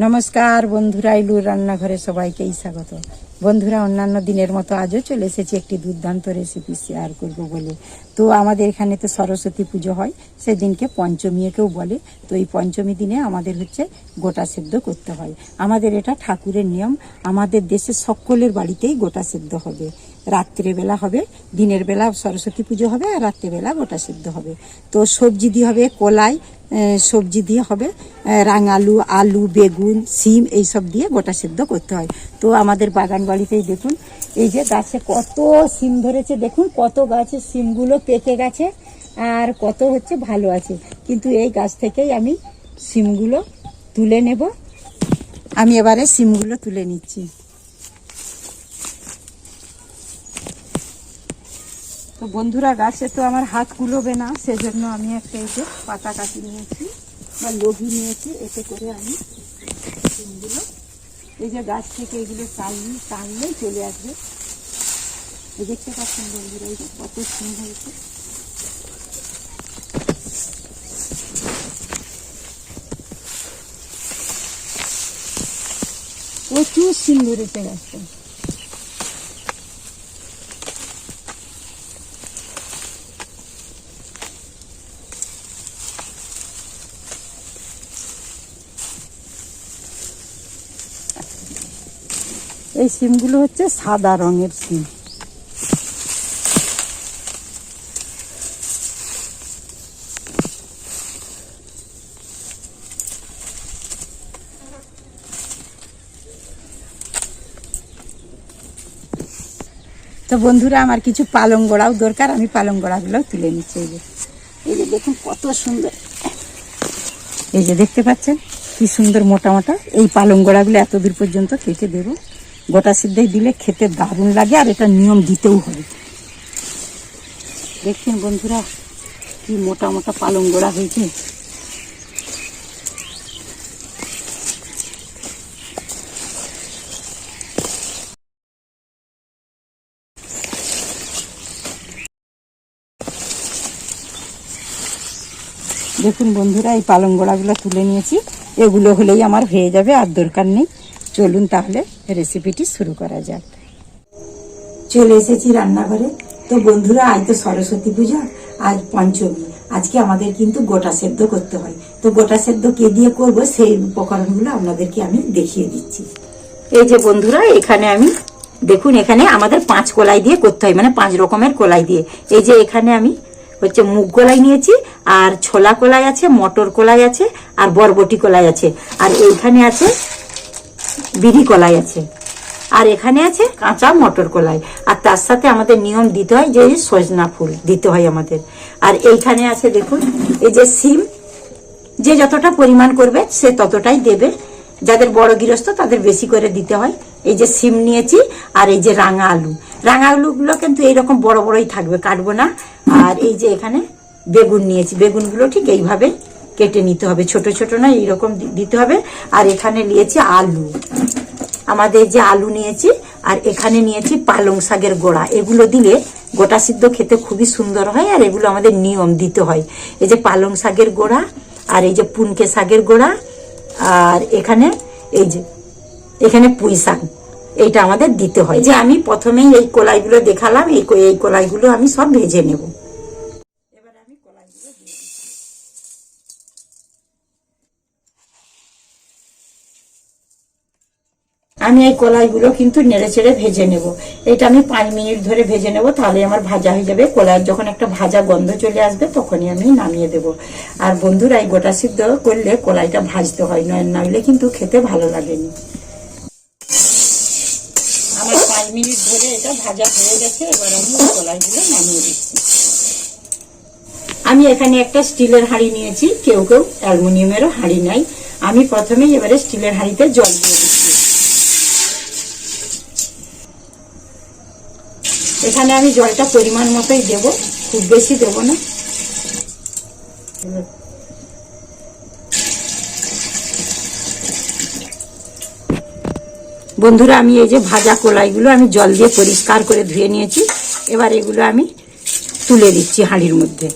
নমস্কার বন্ধুরা ইলুর রান্নাঘরে সবাইকেই স্বাগত। বন্ধুরা, অন্যান্য দিনের মতো আজও চলে এসেছি একটি দুর্দান্ত রেসিপি শেয়ার করব বলে। তো আমাদের এখানে তো সরস্বতী পুজো হয়, সেদিনকে পঞ্চমীকেও বলে। তো এই পঞ্চমী দিনে আমাদের হচ্ছে গোটা সেদ্ধ করতে হয়। আমাদের এটা ঠাকুরের নিয়ম, আমাদের দেশে সকলের বাড়িতেই গোটা সেদ্ধ হবে। রাত্রেবেলা হবে, দিনের বেলা সরস্বতী পুজো হবে আর রাত্রেবেলা গোটা সিদ্ধ হবে। তো সবজি দিয়ে হবে কলাই সবজি দিয়ে হবে রাঙালু, আলু, বেগুন, সিম এইসব দিয়ে গোটা সিদ্ধ করতে হয়। তো আমাদের বাগান বাড়িতেই দেখুন, এই যে গাছে কত সিম ধরেছে, দেখুন কত গাছের সিমগুলো পেকে গেছে আর কত হচ্ছে ভালো আছে। কিন্তু এই গাছ থেকেই আমি সিমগুলো তুলে নেব। আমি এবারে সিমগুলো তুলে নিচ্ছি। তো বন্ধুরা, গাছে তো আমার হাত কুলোবে না, সেজন্য আমি একটা এই যে পাতা কাটি নিয়েছি, বা লগি নিয়েছি, এতে করে আমি এই যে গাছ থেকে এগুলো টানলে টানলেই চলে আসবে। এই দেখতে পাচ্ছেন বন্ধুরা, এই যে কত সিম হয়েছে। প্রচুর সিম ধরেছে গাছটা। এই সিমগুলো হচ্ছে সাদা রঙের সিম। তো বন্ধুরা, আমার কিছু পালং গোড়াও দরকার, আমি পালং গোড়াগুলো তুলে নিচ্ছি এই যে। এই যে দেখুন কত সুন্দর। এই যে দেখতে পাচ্ছেন, কি সুন্দর মোটা মোটা। এই পালং গোড়াগুলো এত দূর পর্যন্ত কেটে দেব। গোটা সিদ্ধই দিলে খেতে দারুণ লাগে আর এটা নিয়ম দিতেও হবে। দেখছেন বন্ধুরা, কি মোটা মোটা পালং গোড়া হয়েছে। দেখুন বন্ধুরা, এই পালং গোড়াগুলো তুলে নিয়েছি। এগুলো হলেই আমার হয়ে যাবে, আর দরকার নেই। চলুন তাহলে রেসিপিটি শুরু করা যাক। চলে এসেছি রান্নাঘরে। তো বন্ধুরা, আজ তো সরস্বতী পূজা আজ পঞ্চমী। আজকে আমাদের কিন্তু গোটা সেদ্ধ করতে হয়। তো গোটা সেদ্ধ কে দিয়ে করব সেই উপকরণগুলো আপনাদেরকে আমি দেখিয়ে দিচ্ছি। এই যে বন্ধুরা, এখানে আমি দেখুন, এখানে আমাদের পাঁচ কলাই দিয়ে করতে হয় মানে পাঁচ রকমের কলাই দিয়ে। এই যে এখানে আমি হচ্ছে মুগ কলাই নিয়েছি, আর ছোলা কলাই আছে, মটর কলাই আছে, আর বরবটি কলাই আছে। আর এইখানে আছে বিড়ি কলাই আছে। আর এখানে আছে কাঁচা মটর কলাই। আর তার সাথে আমাদের নিয়ম দিতে হয় যে সজনা ফুল দিতে হয় আমাদের। আর এইখানে আছে দেখুন, এই যে সিম, যে যতটা পরিমাণ করবে সে ততটাই দেবে। যাদের বড় গৃহস্থ তাদের বেশি করে দিতে হয়। এই যে সিম নিয়েছি আর এই যে রাঙা আলু। রাঙা আলুগুলো কিন্তু এইরকম বড় বড়ই থাকবে, কাটবো না। আর এই যে এখানে বেগুন নিয়েছি। বেগুনগুলো ঠিক এইভাবে কেটে নিতে হবে। ছোট ছোট না এইরকম দি- দিতে হবে। আর এখানে নিয়েছি আলু। আমাদের যে আলু নিয়েছি, আর এখানে নিয়েছি পালং শাকের গোড়া। এগুলো দিলে গোটা সিদ্ধ খেতে খুবই সুন্দর হয়, আর এগুলো আমাদের নিয়ম দিতে হয়। এই যে পালং শাকের গোড়া, আর এই যে পুনকে শাকের গোড়া, আর এখানে এই যে, এখানে পুঁই শাক, এইটা আমাদের দিতে হয়। যে আমি প্রথমেই এই কলাইগুলো দেখালাম, এই এই কলাইগুলো আমি সব ভেজে নেব। আমি এই কলাইগুলো কিন্তু নেড়ে চেড়ে ভেজে নেব। এটা আমি পাঁচ মিনিট ধরে ভেজে নেব, তাহলে আমার ভাজা হয়ে যাবে। কলাইয়ের যখন একটা ভাজা গন্ধ চলে আসবে, তখনই আমি নামিয়ে দেব। আর বন্ধুরা, এই গোটা সিদ্ধ করলে কলাইটা ভাজতে হয়, নয় নাইলে কিন্তু খেতে ভালো লাগেনি। আমার পাঁচ মিনিট ধরে এটা ভাজা হয়ে গেছে, এবার আমি কলাইগুলো নামিয়ে দিচ্ছি। আমি এখানে একটা স্টিলের হাঁড়ি নিয়েছি, কেউ কেউ অ্যালুমিনিয়ামেরও হাঁড়ি নাই। আমি প্রথমেই এবারে স্টিলের হাঁড়িতে জল দিয়ে দিচ্ছি। এখানে আমি জলটা পরিমাণ মতোই দেব, খুব বেশি দেব না। বন্ধুরা, আমি এই যে ভাজা কলাইগুলো আমি জল দিয়ে পরিষ্কার করে ধুয়ে নিয়েছি। এবার এগুলো আমি তুলে দিচ্ছি হাঁড়ির মধ্যে।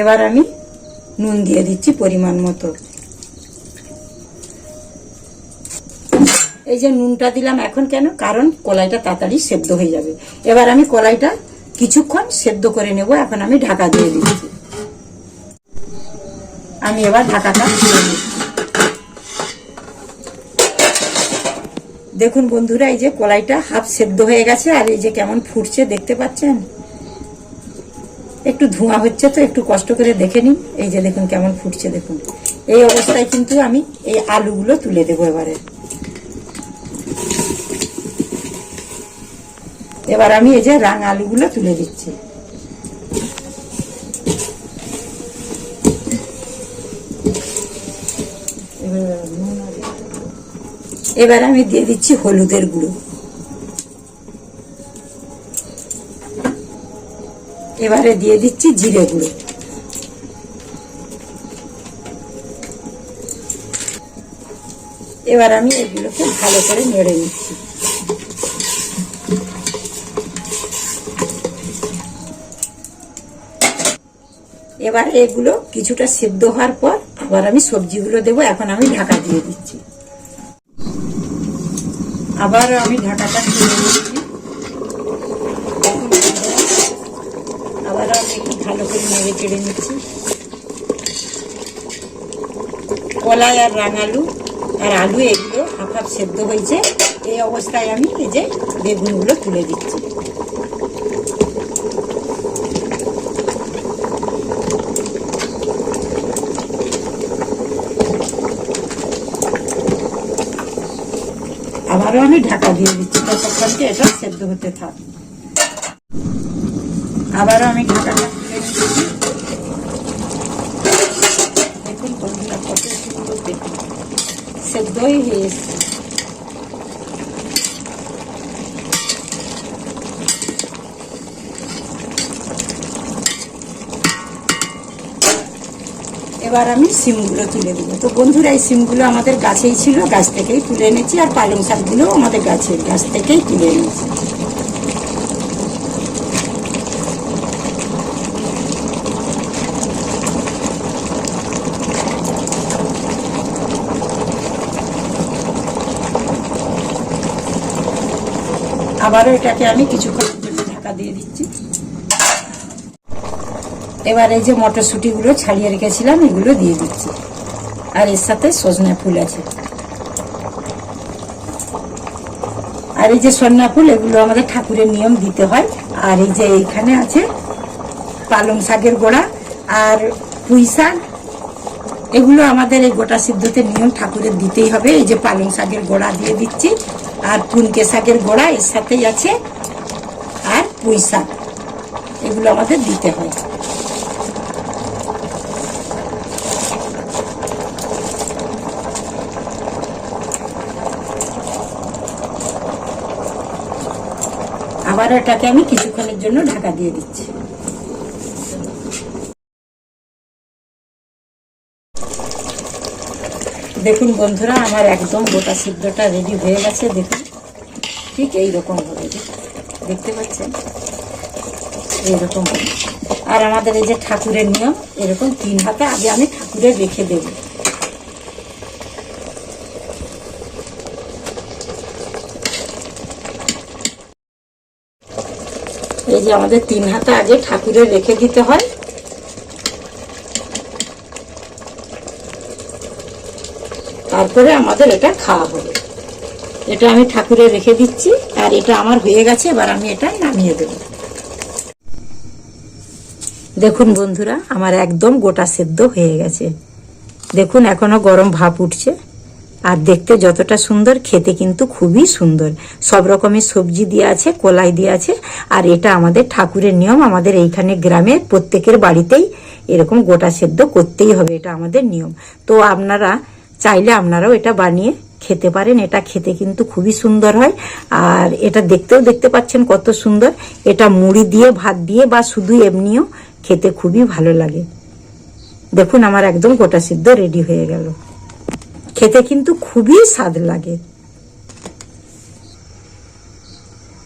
এবার আমি নুন দিয়ে দিচ্ছি পরিমাণ মতো। এই যে নুনটা দিলাম এখন কেন? কারণ কলাইটা তাড়াতাড়ি সেদ্ধ হয়ে যাবে। এবার আমি কলাইটা কিছুক্ষণ সেদ্ধ করে নেব, এখন আমি ঢাকা দিয়ে দিচ্ছি। আমি এবার ঢাকাটা খুলে নিচ্ছি দেখুন বন্ধুরা, এই যে কলাইটা হাফ সেদ্ধ হয়ে গেছে, আর এই যে কেমন ফুটছে দেখতে পাচ্ছেন? একটু ধোঁয়া হচ্ছে তো, একটু কষ্ট করে দেখে নিন। এই যে দেখুন কেমন ফুটছে, দেখুন। এই অবস্থায় কিন্তু আমি এই আলুগুলো তুলে দেবো এবারে। এবার আমি এই যে রাং আলুগুলো তুলে দিচ্ছি। এবার আমি দিয়ে দিচ্ছি হলুদের গুঁড়ো। এবারে দিয়ে দিচ্ছি জিরে গুঁড়ো। এবার আমি এগুলোকে ভালো করে নেড়ে নিচ্ছি। এবার এগুলো কিছুটা সেদ্ধ হওয়ার পর আবার আমি সবজিগুলো দেবো, এখন আমি ঢাকা দিয়ে দিচ্ছি। আবার আমি ঢাকাটা খুলে দিচ্ছি ভালো করে নেড়ে চেড়ে নিচ্ছি কলাই আর রাঙালু আর আলু এগুলো হাফ হাফ সেদ্ধ হয়েছে। এই অবস্থায় আমি এই যে বেগুনগুলো তুলে দিচ্ছি। আবারও আমি ঢাকা দিয়ে দিচ্ছি। ততক্ষণকে এটা সেদ্ধ হতে থাক। আবারও আমি ঢাকাটা খুলে নিচ্ছি দেখুন বন্ধুরা, কত সুন্দর দেখুন। সেদ্ধই হয়ে এসছে। এবার আমি সিমগুলো তুলে দেবো। তো বন্ধুরা, এই সিমগুলো আমাদের গাছেই ছিল, গাছ থেকেই তুলে এনেছি, আর পালং শাকগুলো আমাদের গাছের গাছ থেকেই তুলে এনেছি। আবারও এটাকে আমি কিছুক্ষণের জন্য ঢাকা দিয়ে দিচ্ছি। এবার এই যে মটরশুঁটিগুলো ছাড়িয়ে রেখেছিলাম, এগুলো দিয়ে দিচ্ছি। আর এর সাথে সজনা ফুল আছে। আর এই যে সজনা ফুল, এগুলো আমাদের ঠাকুরের নিয়ম দিতে হয়। আর এই যে এইখানে আছে পালং শাকের গোড়া আর পুঁই শাক এগুলো আমাদের এই গোটা সিদ্ধতে নিয়ম ঠাকুরের দিতেই হবে। এই যে পালং শাকের গোড়া দিয়ে দিচ্ছি, আর পুনকে শাকের গোড়া এর সাথেই আছে আর পুঁই শাক। এগুলো আমাদের দিতে হয়। আবার এটাকে আমি কিছুক্ষণের জন্য ঢাকা দিয়ে দিচ্ছি। দেখুন বন্ধুরা, আমার একদম গোটা সিদ্ধটা রেডি হয়ে গেছে, দেখুন। ঠিক এইরকম হবে দেখতে পাচ্ছেন? এইরকম আর আমাদের এই যে ঠাকুরের নিয়ম, এরকম তিন হাতে আগে আমি ঠাকুরের রেখে দেবো। এই যে আমাদের তিন হাতে আগে ঠাকুরের রেখে দিতে হয়। তারপরে আমাদের এটা খাওয়া হবে এটা আমি ঠাকুরে রেখে দিচ্ছি, আর এটা আমার হয়ে গেছে, এবার আমি এটা নামিয়ে দেব। দেখুন বন্ধুরা, আমার একদম গোটা সেদ্ধ হয়ে গেছে। দেখুন, এখনও গরম ভাপ উঠছে, আর দেখতে যতটা সুন্দর, খেতে কিন্তু খুবই সুন্দর। সব রকমের সবজি দিয়ে আছে, কলাই দিয়ে আছে, আর এটা আমাদের ঠাকুরের নিয়ম, আমাদের এইখানে গ্রামে প্রত্যেকের বাড়িতেই এরকম গোটা সেদ্ধ করতেই হবে, এটা আমাদের নিয়ম। তো আপনারা চাইলে আপনারাও এটা বানিয়ে খেতে পারেন। এটা খেতে কিন্তু খুবই সুন্দর হয়। আর এটা দেখতেও দেখতে পাচ্ছেন কত সুন্দর। এটা মুড়ি দিয়ে, ভাত দিয়ে বা শুধু এমনিও খেতে খুবই ভালো লাগে। দেখুন, আমার একদম গোটা সিদ্ধ রেডি হয়ে গেল। খেতে কিন্তু খুবই স্বাদ লাগে।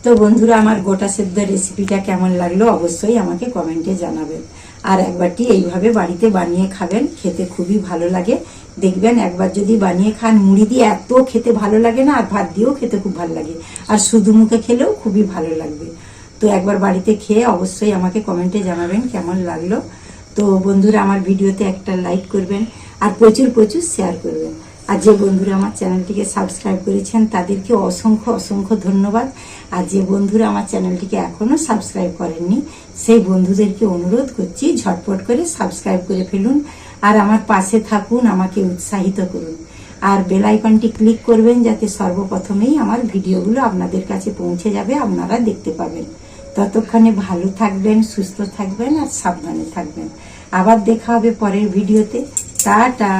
তো বন্ধুরা, আমার গোটা সেদ্ধ রেসিপিটা কেমন লাগল অবশ্যই আমাকে কমেন্টে জানাবেন। আর একবারটি এইভাবে বাড়িতে বানিয়ে খাবেন, খেতে খুবই ভালো লাগে। দেখবেন, একবার যদি বানিয়ে খান, মুড়ি দিয়ে এত খেতে ভালো লাগে না, আর ভাত দিয়েও খেতে খুব ভালো লাগে। আর শুধু মুখে খেলেও খুবই ভালো লাগবে। তো একবার বাড়িতে খেয়ে অবশ্যই আমাকে কমেন্টে জানাবেন কেমন লাগল। তো বন্ধুরা, আমার ভিডিওতে একটা লাইক করবেন, আর প্রচুর প্রচুর শেয়ার করবেন। আর যে বন্ধুরা আমার চ্যানেলটিকে সাবস্ক্রাইব করেছেন, তাদেরকে অসংখ্য অসংখ্য ধন্যবাদ। আর যে বন্ধুরা আমার চ্যানেলটিকে এখনও সাবস্ক্রাইব করেননি, সেই বন্ধুদেরকে অনুরোধ করছি, ঝটপট করে সাবস্ক্রাইব করে ফেলুন। আর আমার পাশে থাকুন, আমাকে উৎসাহিত করুন। আর বেলাইকনটি ক্লিক করবেন যাতে সর্বপ্রথমেই আমার ভিডিওগুলো আপনাদের কাছে পৌঁছে যাবে, আপনারা দেখতে পাবেন। ততক্ষণে ভালো থাকবেন, সুস্থ থাকবেন আর সাবধানে থাকবেন। আবার দেখা হবে পরের ভিডিওতে। টাটা!